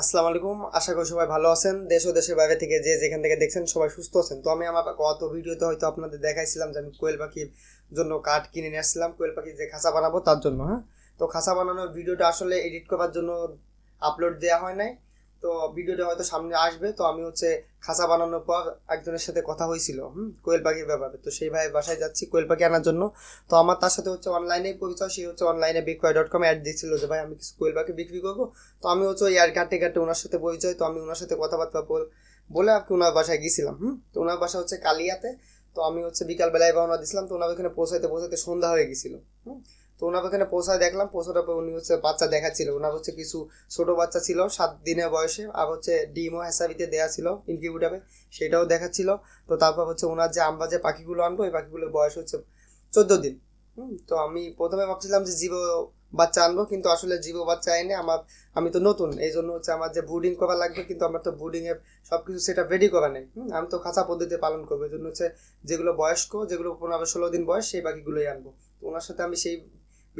আসসালামু আলাইকুম। আশা করি সবাই ভালো আছেন। দেশ ও দেশের বাইরে থেকে যে যেখান থেকে দেখছেন সবাই সুস্থ আছেন। তো আমি আমার গত ভিডিওতে হয়তো আপনাদের দেখাইছিলাম যে আমি কোয়েল পাখির জন্য কাঠ কিনে নিয়ে আসছিলাম। কোয়েল পাখির যে খাঁচা বানাবো তার জন্য হ্যাঁ? তো খাঁচা বানানোর ভিডিওটা আসলে এডিট করার জন্য আপলোড দেওয়া হয় নাই। তো ভিডিওটা হয়তো সামনে আসবে, তো আমি হচ্ছে খাঁচা বানানোর পর একজনের সাথে কথা হয়েছিল, হুম কোয়েল পাখির ব্যাপারে। তো সেই ভাইয়ের বাসায় যাচ্ছি কোয়েল পাখি আনার জন্য। তো আমার তার সাথে হচ্ছে অনলাইনে পরিচয়, সে হচ্ছে অনলাইনে বিক্রয় ডট কম অ্যাড দিয়েছিল যে, ভাই, আমি কিছু কোয়েল পাখি বিক্রি করব। তো আমি হচ্ছে ওই আর কাটতে কাটতে ওনার সাথে পরিচয়, তো আমি ওনার সাথে কথাবার্তা বল- বলে আর কি ওনার বাসায় গিয়েছিলাম হুম। তো ওনার বাসা হচ্ছে কালিয়াতে, তো আমি হচ্ছে বিকালবেলায় রওনা দিছিলাম, তো ওনার ওখানে পৌঁছাইতে পৌঁছাইতে সন্ধ্যা হয়ে গেছিল, হুম। তো ওনার ওখানে পৌঁছায় দেখলাম, পৌঁছানোর পর উনি হচ্ছে বাচ্চা দেখাচ্ছিল। ওনার হচ্ছে কিছু ছোট বাচ্চা ছিল, সাত দিনের বয়সে, আর হচ্ছে ডিমও হেসাবিতে দেওয়া ছিল ইনকিউবেটারে, সেটাও দেখাচ্ছিল। তো তারপর হচ্ছে ওনার যে আমরা যে পাখিগুলো আনব, ওই পাখিগুলোর বয়স হচ্ছে চোদ্দ দিন। হুম, তো আমি প্রথমে ভাবছিলাম যে জীব বাচ্চা আনব, কিন্তু আসলে জীব বাচ্চা এনে আমার, আমি তো নতুন এই জন্য হচ্ছে আমার যে ব্রুডিং করা লাগবে, কিন্তু আমার তো ব্রুডিং এর সব কিছু সেটা রেডি করা নেই। আমি তো খাঁচা পদ্ধতিতে পালন করব এই জন্য হচ্ছে যেগুলো বয়স্ক, যেগুলো পনেরো ষোলো দিন বয়স, সেই পাখিগুলোই আনব। ওনার সাথে আমি সেই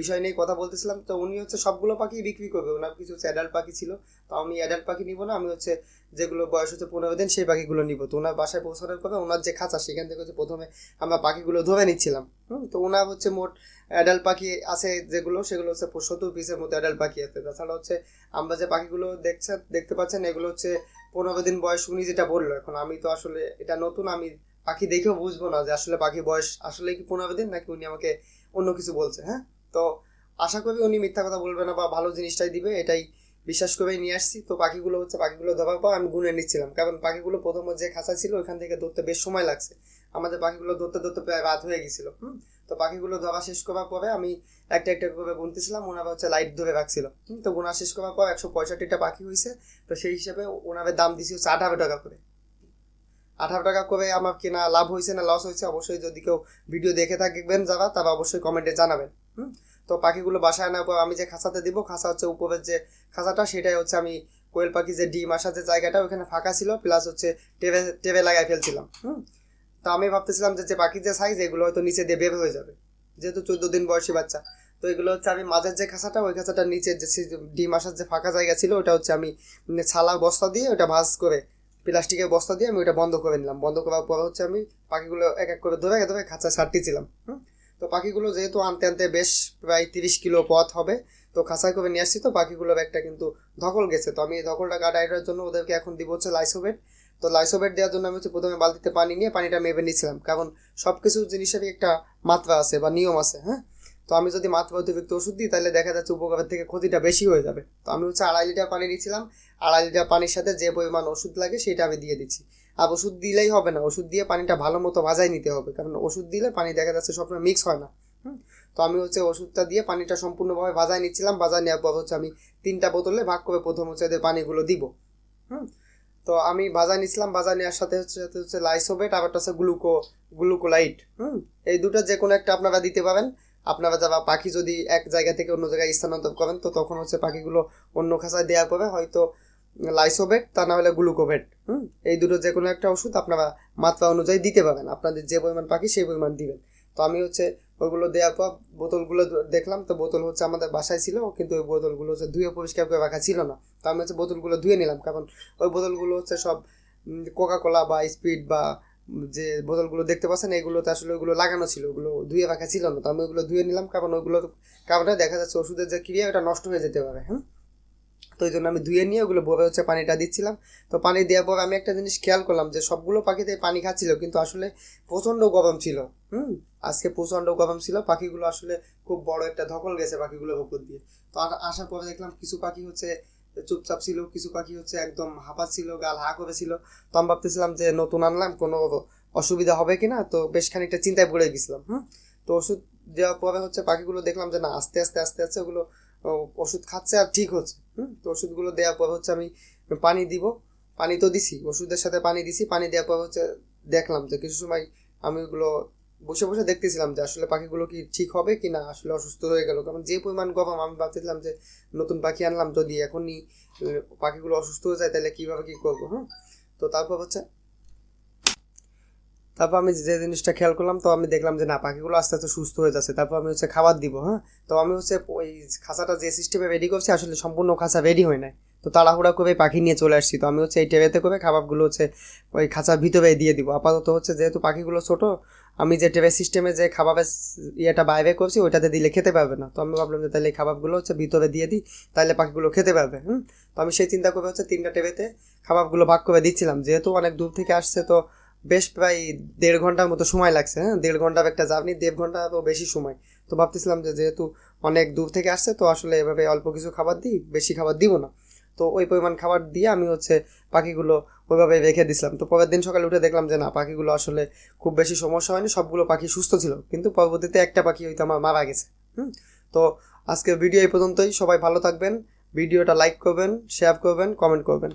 বিষয় নিয়ে কথা বলতেছিলাম, তো উনি হচ্ছে সবগুলো পাখি বিক্রি করবে। ওনার কিছু হচ্ছে অ্যাডাল্ট পাখি ছিল, তো আমি অ্যাডাল্ট পাখি নিব না, আমি হচ্ছে যেগুলো বয়স হচ্ছে পনেরো দিন সেই পাখিগুলো নিব। তো ওনার বাসায় পৌঁছানোর পরে ওনার যে খাঁচা, সেখান থেকে হচ্ছে প্রথমে আমরা পাখিগুলো ধরে নিচ্ছিলাম। হুম, তো ওনার হচ্ছে মোট অ্যাডাল্ট পাখি আছে যেগুলো, সেগুলো হচ্ছে সত্তর পিসের মতো অ্যাডাল্ট পাখি আছে। তাছাড়া হচ্ছে আমরা যে পাখিগুলো দেখছেন দেখতে পাচ্ছেন, এগুলো হচ্ছে পনেরো দিন বয়স উনি যেটা বলল। এখন আমি তো আসলে এটা নতুন, আমি পাখি দেখেও বুঝব না যে আসলে পাখি বয়স আসলে কি পনেরো দিন, নাকি উনি আমাকে অন্য কিছু বলছে হ্যাঁ? তো আশা করি উনি মিথ্যা কথা বলবে না বা ভালো জিনিসটাই দিবে, এটাই বিশ্বাস করেই নিয়ে আসছি। তো পাখিগুলো হচ্ছে পাখিগুলো ধরার পর আমি গুনে নিচ্ছিলাম। কারণ পাখিগুলো প্রথম যে খাঁচা ছিল, ওইখান থেকে ধরতে বেশ সময় লাগছে। আমাদের পাখিগুলো ধরতে ধরতে প্রায় রাত হয়ে গেছিল, হুম? তো পাখিগুলো ধরা শেষ করার পরে আমি একটা একটা করে গুনতেছিলাম, ওনারা হচ্ছে লাইট ধরে রাখছিল তো গোনা শেষ করার পর একশো পঁয়ষট্টিটা পাখি হয়েছে। তো সেই হিসাবে ওনাদের দাম দিছি হচ্ছে আঠারো টাকা করে। আঠারো টাকা করে আমার কেনা লাভ হয়েছে না লস হয়েছে, অবশ্যই যদি কেউ ভিডিও দেখে থাকবেন যারা, তারা অবশ্যই কমেন্টে জানাবেন, হুম? তো পাখিগুলো বাসায় পর আমি যে খাঁচাতে দিব, খাঁচা হচ্ছে উপরের যে খাঁচাটা, সেটাই হচ্ছে আমি কোয়েল পাখি যে ডিম আসার যে জায়গাটা ওখানে ফাঁকা ছিল প্লাস হচ্ছে টেবে টেবে লাগাই ফেলছিলাম, হুম? তো আমি ভাবতেছিলাম যে যে পাখির যে সাইজ এগুলো হয়তো নিচে দিয়ে বের হয়ে যাবে, যেহেতু চোদ্দ দিন বয়সী বাচ্চা। তো এগুলো হচ্ছে আমি মাঝের যে খাঁচাটা, ওই খাঁচাটার নিচে যে ডিম আসার যে ফাঁকা জায়গা ছিল, ওটা হচ্ছে আমি মানে ছালা বস্তা দিয়ে ওটা ভাঁজ করে প্লাস্টিকের বস্তা দিয়ে আমি ওটা বন্ধ করে নিলাম। বন্ধ করার পর হচ্ছে আমি পাখিগুলো এক এক করে ধরে ধরে খাঁচা ছাড়তেছিলাম, হুম? তো পাখিগুলো যেহেতু আনতে আনতে বেশ প্রায় তিরিশ কিলো পথ হবে, তো খাঁচায় করে নিয়ে আসছি। তো পাখিগুলো একটা কিন্তু ধকল গেছে। তো আমি এই ধকলটা কাটাইটার জন্য ওদেরকে এখন দিব হচ্ছে লাইসোবেট তো লাইসোবেট দেওয়ার জন্য আমি হচ্ছে প্রথমে বালতিতে পানি নিয়ে পানিটা মেপে নিয়েছিলাম কারণ সব কিছু জিনিসেরই একটা মাত্রা আছে বা নিয়ম আছে হ্যাঁ? তো আমি যদি মাত্রা অতিরিক্ত ওষুধ দিই, তাহলে দেখা যাচ্ছে উপকারের থেকে ক্ষতিটা বেশি হয়ে যাবে। তো আমি হচ্ছে আড়াই লিটার পানি নিয়েছিলাম। আড়াই লিটার পানির সাথে যে পরিমাণ ওষুধ লাগে, সেটা আমি দিয়ে দিচ্ছি। আর ওষুধ দিলেই হবে না। ওষুধ দিয়ে পানিটা ভালো মতো ভাজাই নিতে হবে। কারণ ওষুধ দিলে পানি দেখা যাচ্ছে সবসময় মিক্স হয় না। তো আমি হচ্ছে ওষুধটা দিয়ে পানিটা সম্পূর্ণভাবে ভাজাই নিচ্ছিলাম। ভাজা নেওয়ার পর হচ্ছে আমি তিনটা বোতলে ভাগ করে প্রথম হচ্ছে এদের পানিগুলো দিব। হুম? তো আমি ভাজা নিছিলাম ভাজা নেওয়ার সাথে হচ্ছে সাথে হচ্ছে লাইসোবেট একটা হচ্ছে গ্লুকো গ্লুকোলাইট হুম? এই দুটো যে কোনো একটা আপনারা দিতে পারেন। আপনারা যারা পাখি যদি এক জায়গা থেকে অন্য জায়গায় স্থানান্তর করেন, তো তখন হচ্ছে পাখিগুলো অন্য খাঁচায় দেওয়ার পরে হয়তো লাইসোভেট, তা না হলে গ্লুকোভেট, হুম? এই দুটো যে কোনো একটা ওষুধ আপনারা মাত্রা অনুযায়ী দিতে পারেন আপনাদের যে পরিমাণ পাখি সেই পরিমাণ দিবেন। তো আমি হচ্ছে ওইগুলো দেওয়ার পর বোতলগুলো দেখলাম, তো বোতল হচ্ছে আমাদের বাসায় ছিল, কিন্তু ওই বোতলগুলো হচ্ছে ধুয়ে পরিষ্কার করে রাখা ছিল না। তো আমি হচ্ছে বোতলগুলো ধুয়ে নিলাম, কারণ ওই বোতলগুলো হচ্ছে সব কোকা কোলা বা স্পিড বা যে বোতলগুলো দেখতে পাচ্ছেন, এগুলোতে আসলে ওগুলো লাগানো ছিল, ওগুলো ধুয়ে রাখা ছিল না। তো আমি ওগুলো ধুয়ে নিলাম, কারণ ওইগুলো কারণে দেখা যাচ্ছে ওষুধের যে ক্রিয়া, ওটা নষ্ট হয়ে যেতে পারে হ্যাঁ? তো এই জন্য আমি ধুয়ে নিয়ে ওগুলো ভরে হচ্ছে পানিটা দিচ্ছিলাম। তো পানি দেওয়ার পর আমি একটা জিনিস খেয়াল করলাম যে সবগুলো পাখিতে পানি খাচ্ছিল, কিন্তু আসলে প্রচণ্ড গরম ছিল, হুম? আজকে প্রচণ্ড গরম ছিল, পাখিগুলো আসলে খুব বড় একটা ধকল গেছে পাখিগুলোর উপর দিয়ে। তো আসার পরে দেখলাম কিছু পাখি হচ্ছে চুপচাপ ছিল, কিছু পাখি হচ্ছে একদম হাঁপাচ্ছিল, গাল হা করেছিল। তো আমি ভাবতেছিলাম যে নতুন আনলাম, কোনো অসুবিধা হবে কিনা? তো বেশ খানিকটা চিন্তায় পড়ে গেছিলাম, হুম? তো ওষুধ দেওয়ার পরে হচ্ছে পাখিগুলো দেখলাম যে না, আস্তে আস্তে আস্তে আস্তে ওগুলো ওষুধ খাচ্ছে আর ঠিক হচ্ছে, হুম? তো ওষুধগুলো দেওয়ার পর হচ্ছে আমি পানি দিব, পানি তো দিছি, ওষুধের সাথে পানি দিছি, পানি দেওয়ার পর হচ্ছে দেখলাম যে কিছু সময় আমি ওগুলো বসে বসে দেখতেছিলাম যে আসলে পাখিগুলো কি ঠিক হবে কি না আসলে অসুস্থ হয়ে গেল। কারণ যে পরিমাণ গরম আমি ভাবতেছিলাম যে নতুন পাখি আনলাম যদি এখনই পাখিগুলো অসুস্থ হয়ে যায়, তাহলে কীভাবে কী করব হ্যাঁ তো তারপর হচ্ছে, তারপর আমি যে জিনিসটা খেয়াল করলাম, তো আমি দেখলাম যে না, পাখিগুলো আস্তে আস্তে সুস্থ হয়ে যাচ্ছে। তারপর আমি হচ্ছে খাবার দিব হ্যাঁ তো আমি হচ্ছে ওই খাঁচাটা যে সিস্টেমে রেডি করছি, আসলে সম্পূর্ণ খাঁচা রেডি হয় নাই। তো তাড়াহুড়া করে পাখি নিয়ে চলে আসছি। তো আমি হচ্ছে এই ট্রেতে করে খাবারগুলো হচ্ছে ওই খাঁচার ভিতরে দিয়ে দিব। আপাতত হচ্ছে যেহেতু পাখিগুলো ছোট, আমি যে ট্রেবে সিস্টেমে যে খাবারের ইয়েটা বাইরে করছি, ওইটাতে দিলে খেতে পারবে না। তো আমি ভাবলাম যে তাহলে এই খাবারগুলো হচ্ছে ভিতরে দিয়ে দিই, তাহলে পাখিগুলো খেতে পারবে, হুম? তো আমি সেই চিন্তা করে হচ্ছে তিনটা টেবেতে খাবারগুলো ভাগ করে দিচ্ছিলাম। যেহেতু অনেক দূর থেকে আসছে, তো বেশ প্রায় দেড় ঘণ্টার মতো সময় লাগছে হ্যাঁ? দেড় ঘণ্টার একটা জার্নি, দেড় ঘণ্টা তো বেশি সময়। তো ভাবতেছিলাম যে যেহেতু অনেক দূর থেকে আসছে, তো আসলে এভাবে অল্প কিছু খাবার দিই, বেশি খাবার দিব না। তো ওই পরিমাণ খাবার দিয়ে আমি হচ্ছে পাখিগুলো ওইভাবে রেখে দিছিলাম। তো পরের দিন সকালে উঠে দেখলাম যে, না, পাখিগুলো আসলে খুব বেশি সমস্যা হয়নি, সবগুলো পাখি সুস্থ ছিল। কিন্তু পরবর্তীতে একটা পাখি হয়তো আমার মারা গেছে। হুম? তো আজকের ভিডিও এই পর্যন্তই। সবাই ভালো থাকবেন। ভিডিওটা লাইক করবেন শেয়ার করবেন কমেন্ট করবেন।